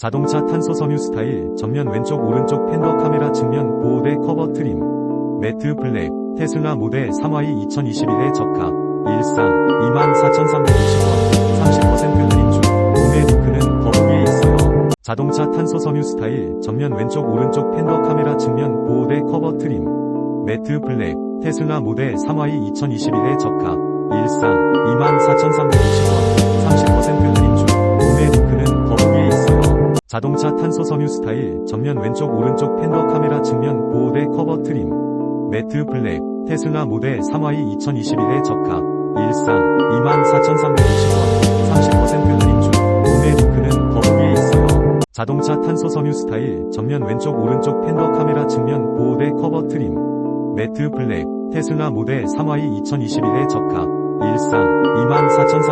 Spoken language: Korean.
자동차 탄소 섬유 스타일 전면 왼쪽 오른쪽 팬더 카메라 측면 보호대 커버 트림. 매트 블랙 테슬라 모델 3Y 2021에 적합. 일상 24,350원 30% 할인 중. 구매 링크는 더보기에 있어요. 자동차 탄소 섬유 스타일 전면 왼쪽 오른쪽 팬더 카메라 측면 보호대 커버 트림. 매트 블랙 테슬라 모델 3Y 2021에 적합. 일상 24,350원 자동차 탄소 섬유 스타일 전면 왼쪽 오른쪽 팬더 카메라 측면 보호대 커버 트림. 매트 블랙 테슬라 모델 3Y 2021에 적합. 일상 24,350원 30% 할인 중 구매 링크는 더보기에 있어요. 자동차 탄소 섬유 스타일 전면 왼쪽 오른쪽 팬더 카메라 측면 보호대 커버 트림. 매트 블랙 테슬라 모델 3Y 2021에 적합. 일상 24,350원